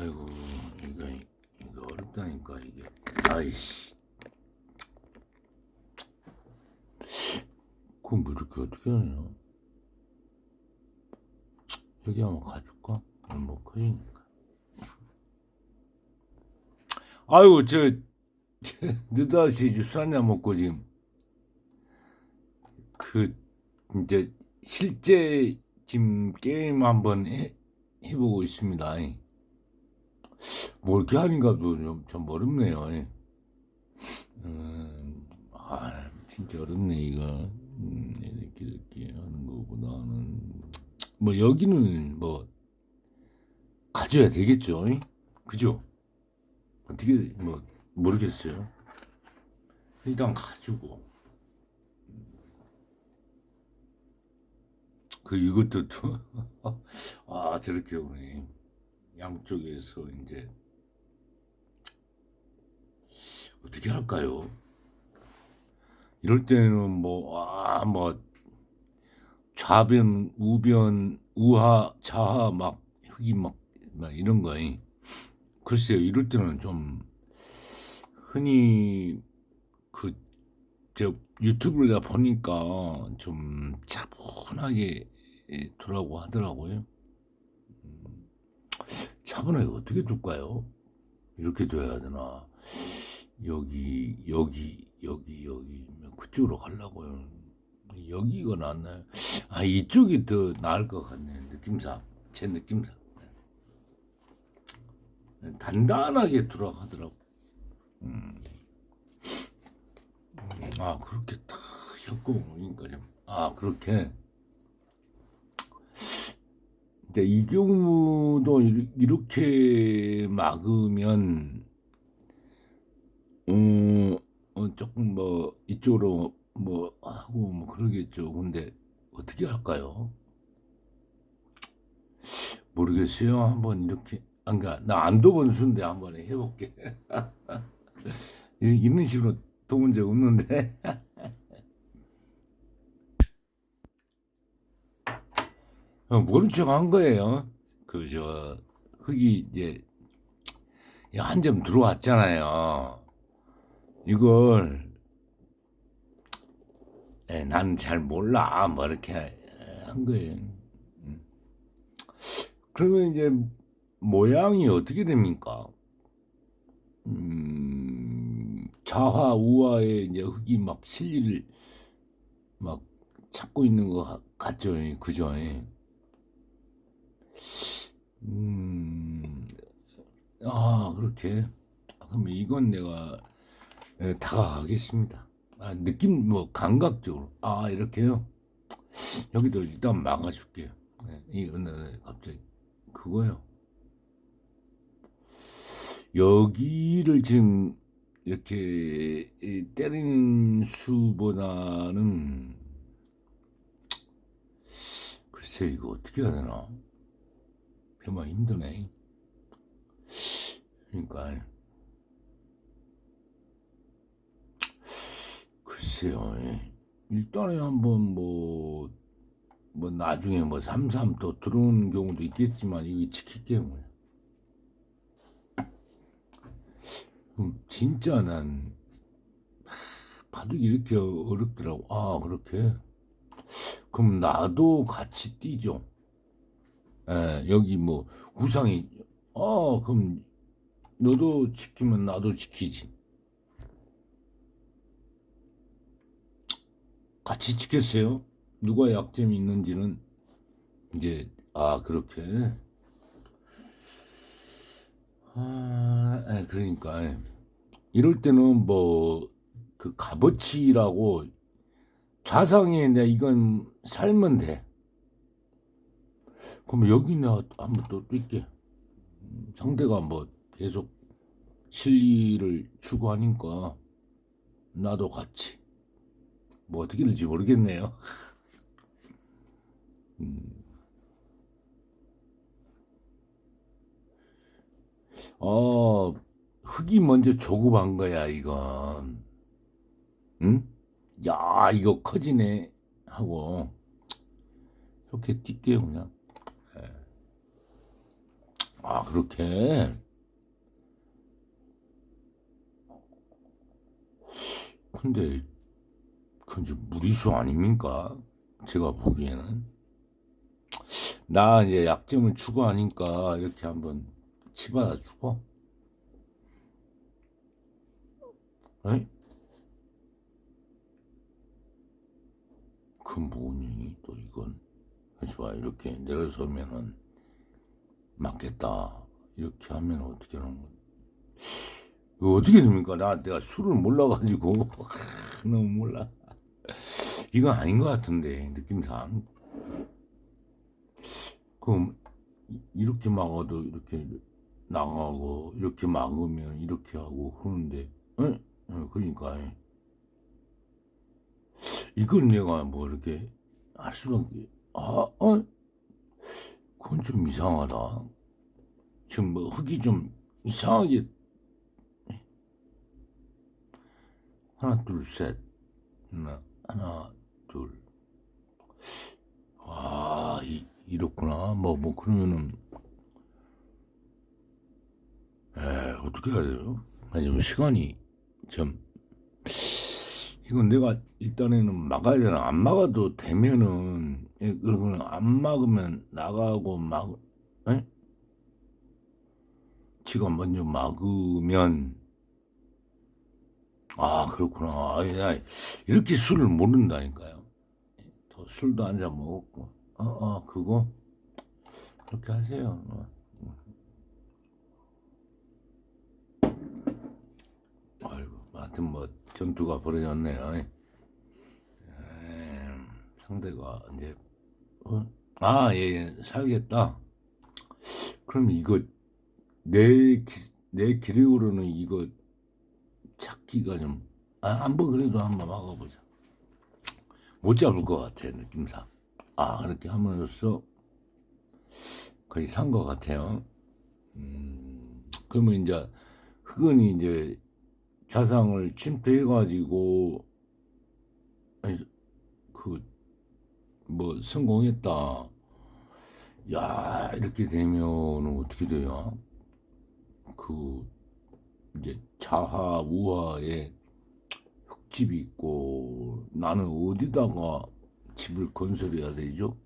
아이고 이거 이거 어렵다니까 이게. 아이씨. 그럼 뭐 이렇게 어떻게 하냐? 여기 한번 가줄까? 뭐 커지니까. 아이고 저, 술 한잔 먹고 지금 그 이제 실제 지금 게임 한번 해, 해보고 있습니다. 뭐 이렇게 하니까도 좀, 좀 어렵네요. 음, 아, 진짜 어렵네, 이거. 음, 이렇게, 이렇게 하는 거보다는. 뭐, 여기는 뭐, 가져야 되겠죠. 그죠? 어떻게, 뭐, 모르겠어요. 일단 가지고. 그 이것도 또 아 저렇게 오네 양쪽에서 이제 어떻게 할까요? 이럴 때는 뭐 아뭐 좌변 우변 우하 좌하 막 흙이 막, 막 이런 거 글쎄요 이럴 때는 좀 흔히 그저 유튜브를 보니까 좀 차분하게 두라고 하더라고요. 음, 차분하게 어떻게 둘까요? 이렇게 둬야 되나? 여기 여기 여기 여기 그쪽으로 가려고요. 여기가 낫나요? 아 이쪽이 더 나을 것 같네 느낌상 제 느낌상 단단하게 두라고 하더라고. 음. 아 그렇게 딱 엮고 오니까 좀아 그렇게 이제 이 경우도 이렇게 막으면 어, 어, 조금 뭐 이쪽으로 뭐 하고 뭐 그러겠죠. 근데 어떻게 할까요? 모르겠어요. 한번 이렇게 안가 나 안도 번수인데 한번 해볼게. 이- 이런 식으로 도문 적 없는데. 어, 모른 척한 거예요. 그, 저, 흙이 이제, 한 점 들어왔잖아요. 이걸, 난잘 몰라. 뭐, 이렇게 한 거예요. 음. 그러면 이제, 모양이 어떻게 됩니까? 음, 좌화, 우화에 이제 흙이 막 실리를 막 찾고 있는 것 같- 같죠. 그죠? 음, 아, 그렇게. 그럼 이건 내가 예, 다가가겠습니다. 아, 느낌, 뭐, 감각적으로. 아, 이렇게요? 여기도 일단 막아줄게요. 네, 이거는 갑자기 그거요. 여기를 지금 이렇게 이 때리는 수보다는 글쎄 이거 어떻게 해야 되나? 정말 힘드네. 그러니까 글쎄요. 예. 일단에 한번 뭐, 뭐 나중에 뭐 삼삼 또 들어오는 경우도 있겠지만 이게 지킬게요. 뭐야. 음, 진짜 난 바둑이 이렇게 어렵더라고. 아 그렇게. 그럼 나도 같이 뛰죠. 예, 여기 뭐 구상이 아 그럼 너도 지키면 나도 지키지. 같이 지켰어요. 누가 약점이 있는지는 이제 아 그렇게 아 예, 그러니까 예. 이럴 때는 뭐 그 값어치라고 좌상에 내가 이건 살면 돼. 그럼 여기 내가 한번 또 뛸게. 음, 상대가 뭐 계속 실리를 추구하니까 나도 같이 뭐 어떻게 될지 모르겠네요. 음. 어, 흙이 먼저 조급한 거야, 이건. 응? 야, 이거 커지네. 하고, 이렇게 뛸게요, 그냥. 예. 아, 그렇게? 근데, 그건 좀 무리수 아닙니까? 제가 보기에는. 나 이제 약점을 추구하니까 이렇게 한번 치받아 주고. 에? 그 뭐니 또 이건 좋아 이렇게 내려서면은 맞겠다. 이렇게 하면 어떻게 하는 거 이거 어떻게 됩니까? 나 내가 술을 몰라가지고. 너무 몰라. 이건 아닌 것 같은데 느낌상. 그럼 이- 이렇게 막아도 이렇게 나가고 이렇게 막으면 이렇게 하고 그러는데 에? 어, 그러니까. 이걸 내가 뭐 이렇게 할 수밖에 아, 어? 그건 좀 이상하다. 지금 뭐 흙이 좀 이상하게 하나 둘셋 하나 하나 둘 와, 이, 이렇구나. 뭐, 뭐, 그러면은, 에, 어떻게 해야 돼요? 아니, 좀 시간이 좀, 이건 내가 일단에는 막아야 되나? 안 막아도 되면은, 예, 그러면 안 막으면 나가고 막, 에? 지가 먼저 막으면, 아, 그렇구나. 아니, 나 이렇게 술을 모른다니까요. 더 술도 한 잔 먹었고, 어, 어, 그거, 그렇게 하세요. 어. 아이고, 하여튼 뭐, 전투가 벌어졌네요. 에이, 상대가 이제, 어? 아, 예, 예, 살겠다. 그럼 이거, 내, 기, 내 기력으로는 이거 찾기가 좀, 아, 한번 그래도 한번 막아보자. 못 잡을 것 같아, 느낌상. 아, 그렇게 함으로써 거의 산 것 같아요. 음, 그러면 이제, 흑은이 이제 자상을 침투해가지고, 그, 뭐, 성공했다. 야, 이렇게 되면 어떻게 돼요? 그, 이제 자하, 우하에 흙집이 있고, 나는 어디다가 집을 건설해야 되죠?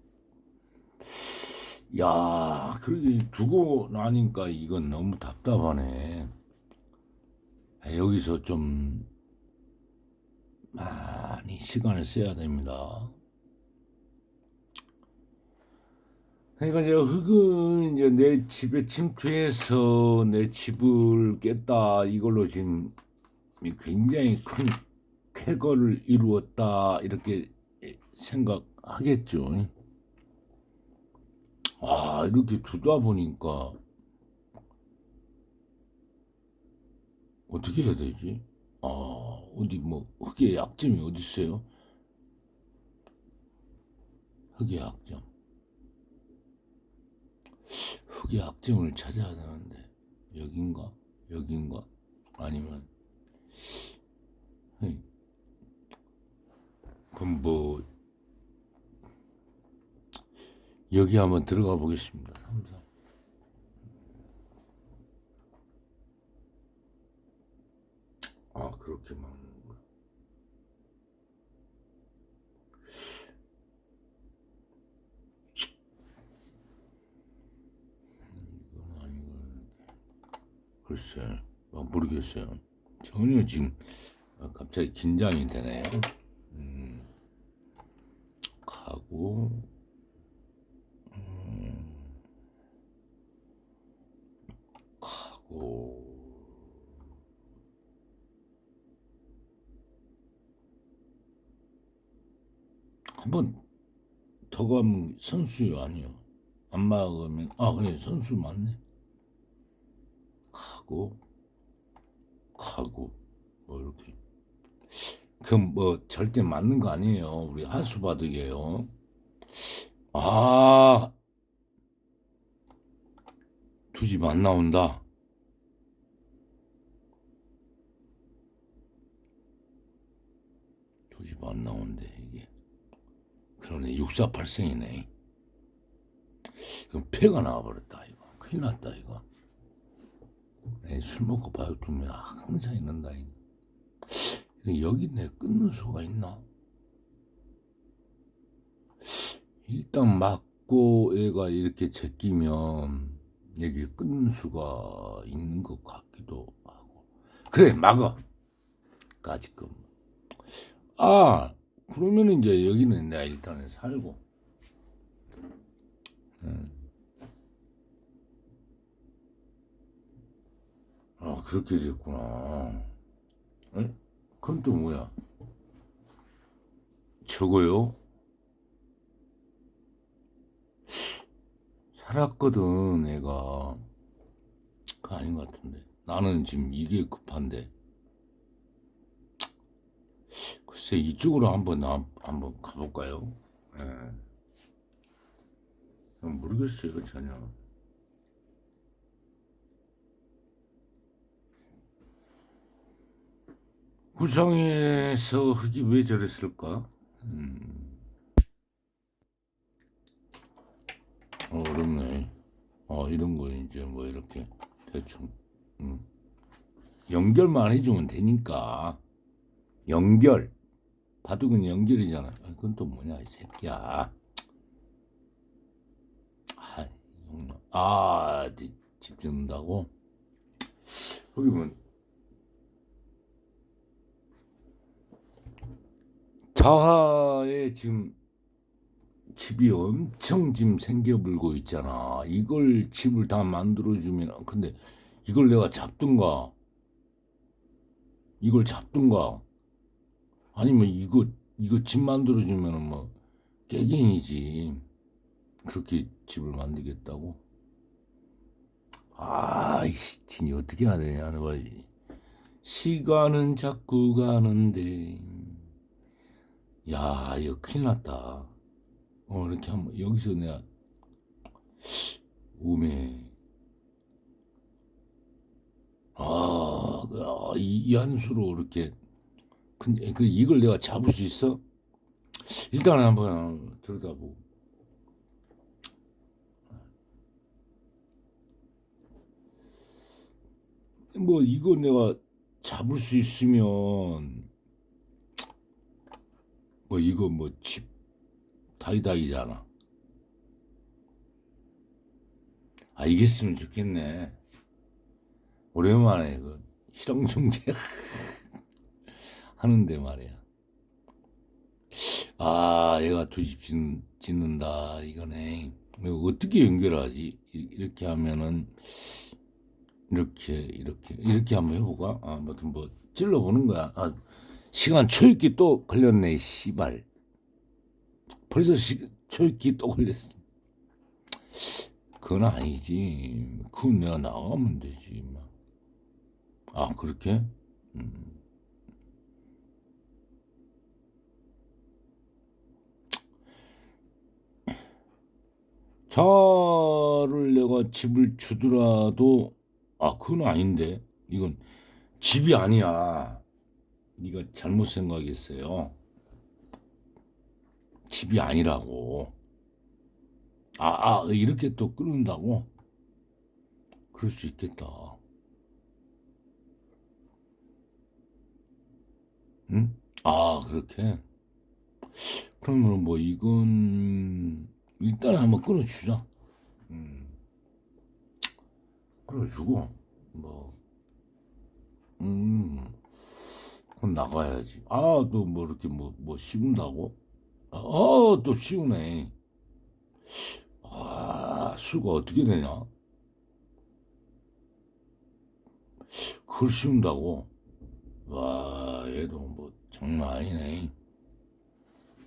야, 그렇게 두고 나니까 이건 너무 답답하네. 아, 여기서 좀 많이 시간을 써야 됩니다. 그러니까 이제 흙은 이제 내 집에 침투해서 내 집을 깼다 이걸로 지금 굉장히 큰 쾌거를 이루었다 이렇게 생각하겠죠. 아 이렇게 두다 보니까 어떻게 해야 되지? 아 어디 뭐 흙의 약점이 어디 있어요? 흙의 약점. 흙의 약점을 찾아야 되는데 여긴가? 여긴가? 아니면 흠. 그럼 뭐 여기 한번 들어가 보겠습니다. 삼삼. 아 그렇게 막는구나. 이건 아니고 글쎄 아, 모르겠어요. 전혀 지금 아, 갑자기 긴장이 되네요. 음, 가고 가고. 한번 더 가면 선수요 아니요. 안 막으면 아 그래 선수 맞네. 가고 가고 뭐 이렇게. 그럼 뭐 절대 맞는 거 아니에요 우리 하수바둑이에요. 아. 두 집 안 나온다. 두 집 안 나온대 이게. 그러네 6483이네. 그럼 패가 나와버렸다 이거. 큰일 났다 이거. 내술 먹고 바둑 두면 항상 있는다 이거. 여기 내 끊는 수가 있나? 일단 맞고 애가 이렇게 제끼면 여기 끊는 수가 있는 것 같기도 하고. 그래 막아. 까짓끔. 아 그러면 이제 여기는 내가 일단은 살고. 음. 아 그렇게 됐구나. 에? 그건 또 뭐야? 저거요? 살았거든 애가. 그 아닌 것 같은데. 나는 지금 이게 급한데. 글쎄 이쪽으로 한번 나 한번 가볼까요? 예. 모르겠어요 전혀. 구성에서 흙이 왜 저랬을까? 음. 어, 어렵네. 어, 이런 거 이제 뭐 이렇게 대충 음. 연결만 해주면 되니까 연결 바둑은 연결이잖아. 아, 그건 또 뭐냐 이 새끼야. 아, 이놈. 아, 네, 집 짓는다고? 여기 보면 자하에 지금 집이 엄청 지금 생겨불고 있잖아. 이걸 집을 다 만들어주면, 근데 이걸 내가 잡든가, 이걸 잡든가, 아니면 이거, 이거 집 만들어주면은 뭐, 깨갱이지. 그렇게 집을 만들겠다고? 아이씨, 진이 어떻게 해야 되냐, 너 시간은 자꾸 가는데. 야, 이거 큰일 났다. 어, 이렇게 한번, 여기서 내가, 오메. 아, 그, 아, 이, 이 한수로 이렇게, 근데 그, 이걸 내가 잡을 수 있어? 일단 한번 들여다보고. 뭐, 이거 내가 잡을 수 있으면, 뭐, 이거 뭐, 집, 다이다이잖아. 아, 이겼으면 좋겠네. 오랜만에 그 실용중계 하는데 말이야. 아, 얘가 두 집 짓는다. 이거네. 이거 어떻게 연결하지? 이- 이렇게 하면은 이렇게 이렇게 이렇게 한번 해볼까? 아, 아무튼 뭐 찔러보는 거야. 아, 시간 초읽기 또 걸렸네. 씨발. 벌써 시, 초읽기 또 걸렸어. 그건 아니지. 그건 내가 나가면 되지. 뭐. 아, 그렇게? 음. 차를 내가 집을 주더라도, 아, 그건 아닌데. 이건 집이 아니야. 네가 잘못 생각했어요. 집이 아니라고. 아, 아, 이렇게 또 끊는다고? 그럴 수 있겠다. 응? 아, 그렇게? 그러면 뭐 이건 일단 한번 끊어주자. 음. 끊어주고 뭐 음. 그럼 나가야지. 아, 또 뭐 이렇게 뭐뭐 씌운다고? 아, 어, 또 씌우네. 아, 수가 어떻게 되냐? 그걸 씌운다고? 와, 얘도 뭐 장난 아니네.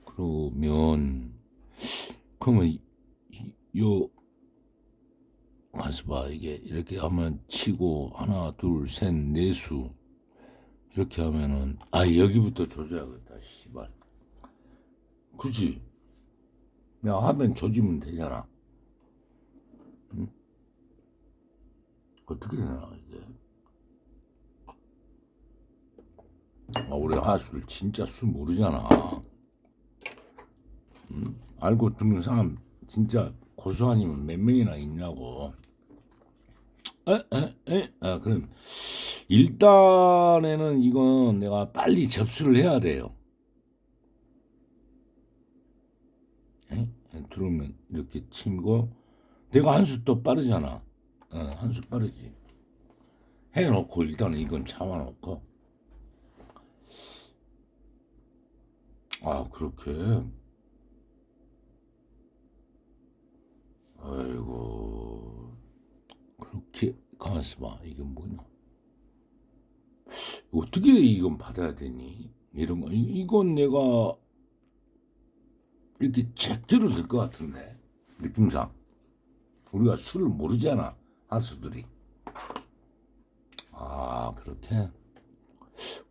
그러면 그러면 요 가서 봐 이게 이렇게 하면 치고 하나 둘 셋 네 수 이렇게 하면은 아 여기부터 조져야겠다 씨발 그지 내가 하면 조지면 되잖아 응? 어떻게 되나 이게 아, 우리 하술 진짜 술 모르잖아 응? 알고 듣는 사람 진짜 고수 아니면 몇 명이나 있냐고 에? 에? 에? 아, 그럼 일단에는 이건 내가 빨리 접수를 해야 돼요. 에? 들어오면 이렇게 치고 내가 한수또 빠르잖아. 어, 한수 빠르지. 해놓고 일단은 이건 참아놓고 아 그렇게 아이고 그렇게 가만있어 봐 이게 뭐냐 어떻게 이건 받아야 되니? 이런 거. 이- 이건 내가 이렇게 제대로 될 것 같은데 느낌상. 우리가 술을 모르잖아 하수들이. 아 그렇게?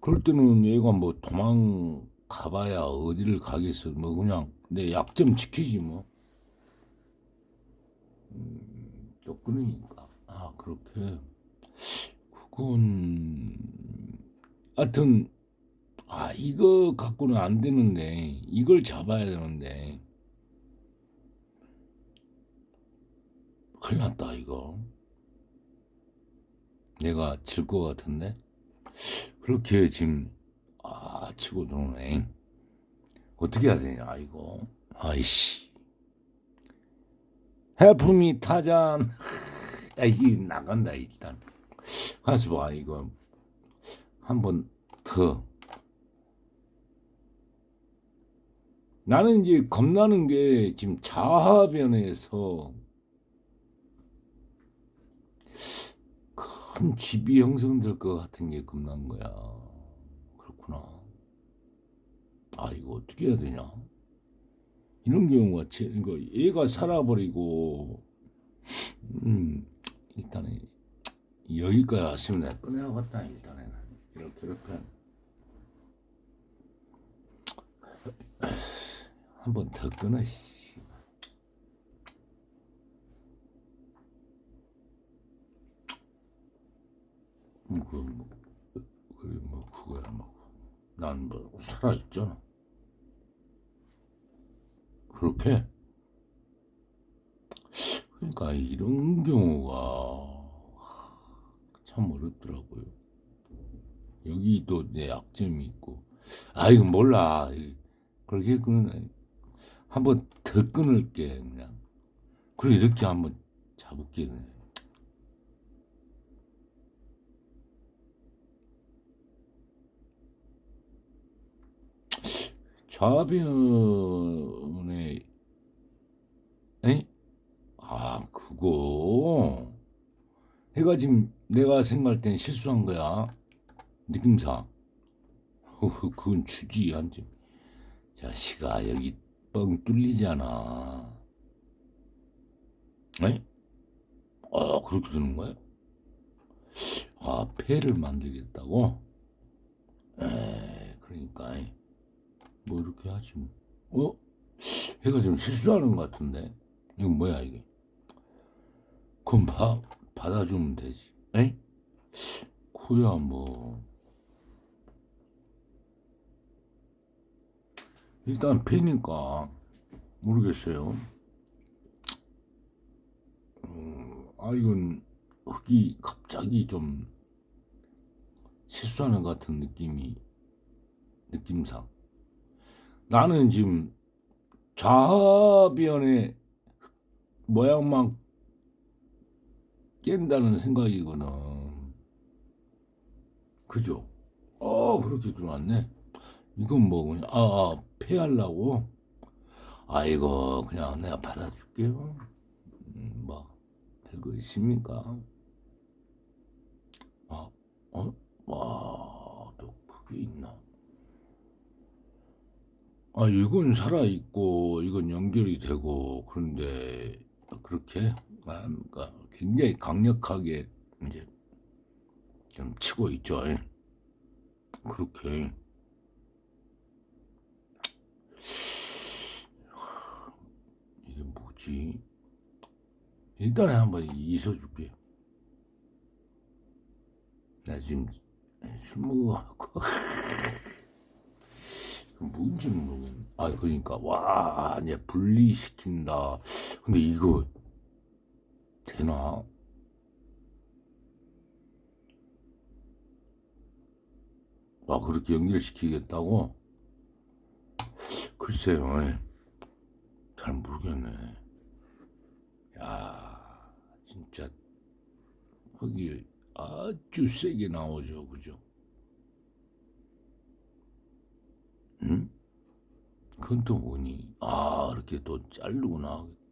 그럴 때는 얘가 뭐 도망 가봐야 어디를 가겠어. 뭐 그냥 내 약점 지키지 뭐. 음, 또 끊으니까. 아 그렇게 그건 하여튼 아 이거 갖고는 안 되는데 이걸 잡아야 되는데. 큰일 났다 이거. 내가 질 것 같은데? 그렇게 지금 아 치고 들어오네. 어떻게 해야 되냐 이거? 아이씨. 해품이 타잔. 아이 나간다 일단 가서 봐 이거 한 번 더 나는 이제 겁나는 게 지금 자하변에서 큰 집이 형성될 것 같은 게 겁난 거야. 그렇구나. 아, 이거 어떻게 해야 되냐? 이런 경우가, 제, 이거 얘가 살아버리고, 음, 일단은, 여기까지 왔으면 내가 꺼내야겠다, 일단은. 이렇게, 이렇게. 한 번 더 끊어, 씨. 뭐, 그, 뭐, 그래, 뭐, 그거야, 뭐. 난 뭐, 살아 있잖아. 그렇게? 그러니까, 이런 경우가 참 어렵더라고요. 여기 또내 약점이 있고. 아, 이거 몰라. 이- 그렇게 끊어. 한번 더 끊을게, 그냥. 그리고 이렇게 한번 잡을게, 그냥. 좌변에 에? 아 그거 해가 지금 내가 생각할 땐 실수한 거야 느낌상 그건 주지 한지 자식아 여기 뻥 뚫리잖아 에? 아 그렇게 되는 거야? 아 폐를 만들겠다고? 에 그러니까 뭐 이렇게 하지 뭐. 어? 얘가 좀 실수하는 것 같은데 이건 뭐야 이게 그럼 바, 받아주면 되지 에? 그야 뭐. 일단 패니까 모르겠어요. 음, 아 이건 흙이 갑자기 좀 실수하는 것 같은 느낌이 느낌상. 나는 지금 좌변의 모양만 깬다는 생각이거든. 그죠? 어, 그렇게 들어왔네. 이건 뭐, 아, 아, 패하려고? 아이고, 그냥 내가 받아줄게요. 음, 뭐, 별거 있습니까? 아, 어? 와, 또 그게 있나? 아, 이건 살아 있고, 이건 연결이 되고, 그런데, 그렇게, 아, 그러니까 굉장히 강력하게, 이제, 좀 치고 있죠. 예. 그렇게. 이게 뭐지? 일단에 한번 있어 줄게. 나 지금 술 먹어갖고. 그 뭔지는 모르겠네. 아, 그러니까, 와, 이제 분리시킨다. 근데 이거, 되나? 아, 그렇게 연결시키겠다고? 글쎄요, 예. 잘 모르겠네. 야, 진짜, 거기 아주 세게 나오죠, 그죠? 응? 그건 또 뭐니? 아, 이렇게 또 자르고 나오겠다.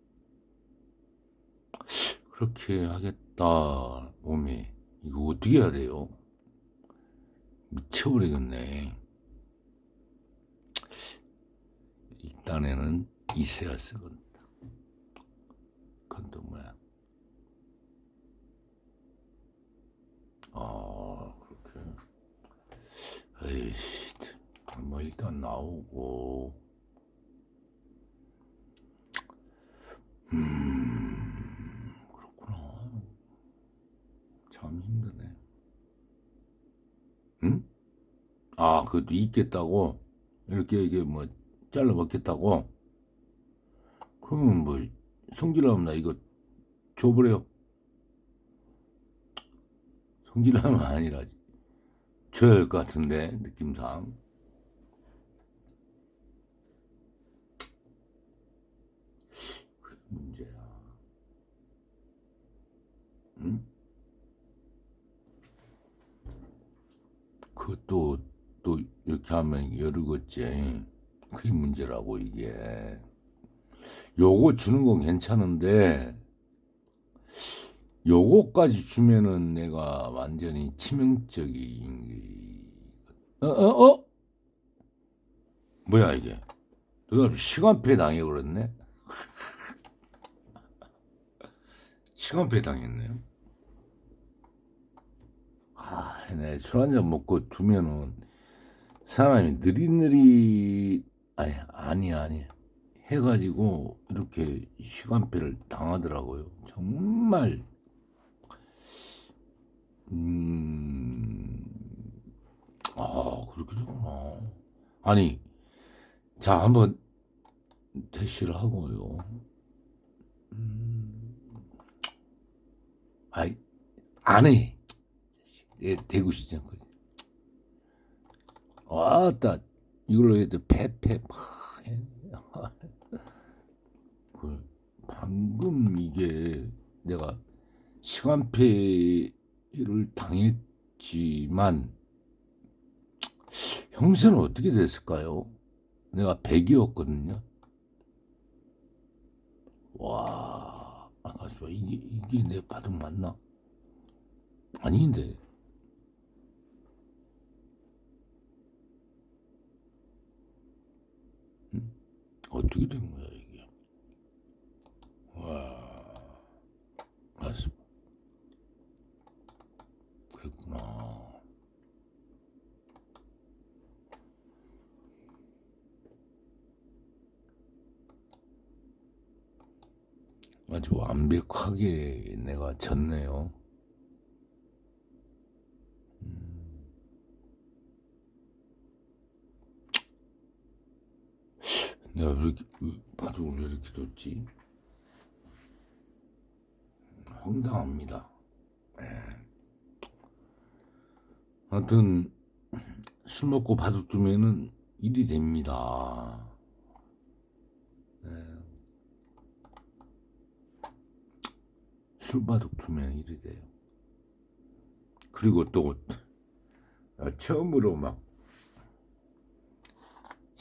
그렇게 하겠다, 몸이. 이거 어떻게 해야 돼요? 미쳐버리겠네. 일단에는 이세야 쓰건다. 그건 또 뭐야? 아, 그렇게. 에이씨, 뭐 일단 나오고. 음, 그렇구나. 참 힘드네. 응? 아, 그것도 있겠다고? 이렇게 이게 뭐 잘라 먹겠다고? 그러면 뭐 성질나면 나 이거 줘버려. 성질나면 아니라 줘야 할 것 같은데 느낌상. 그게 문제야. 응? 그것도 또 이렇게 하면 여르겠지. 그게 문제라고 이게. 요거 주는 건 괜찮은데 요거까지 주면은 내가 완전히 치명적인 어, 어, 어? 뭐야 이게? 내가 시간패 당해버렸네? 시간패 당했네요. 아, 네, 술 한 잔 먹고 두면은 사람이 느릿느릿 아니 아니 아니 해가지고 이렇게 시간표를 당하더라고요. 정말 음, 아 그렇게 되구나. 아니 자 한번 대시를 하고요. 음, 아이 안 해. 예, 대구 시장까지. 와따 이걸로 해도 패패 막 해. 그 방금 이게 내가 시간패를 당했지만 형세는 어떻게 됐을까요? 내가 100이었거든요. 와, 아가지고 이게 이게 내 바둑 맞나? 아닌데. 어떻게 된 거야 이게? 와, 가슴. 그랬구나. 아주 완벽하게 내가 졌네요. 음. 내가 왜 이렇게 바둑을 왜 이렇게 뒀지? 황당합니다. 예. 하여튼 술 먹고 바둑 두면은 일이 됩니다. 예. 술 바둑 두면 일이 돼요. 그리고 또 처음으로 막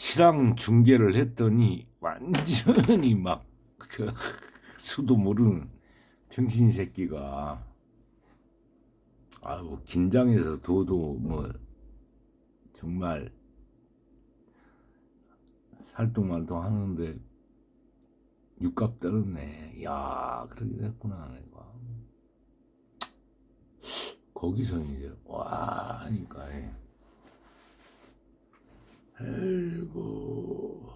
실황 중계를 했더니 완전히 막 그 수도 모르는 정신 새끼가 아유 긴장해서 도도 뭐 정말 살뚱말뚱 하는데 육갑 떨었네. 야 그러게 됐구나 내가. 거기서 이제 와 하니까 아이고.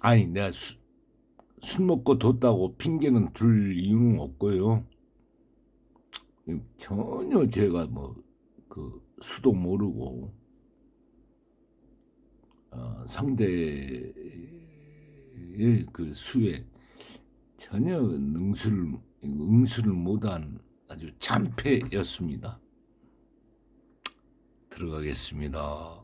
아니 내가 수, 술 먹고 뒀다고 핑계는 둘 이유는 없고요. 전혀 제가 뭐 그 수도 모르고 어, 상대의 그 수에 전혀 능수를 응수를 못한 아주 참패였습니다. 들어가겠습니다.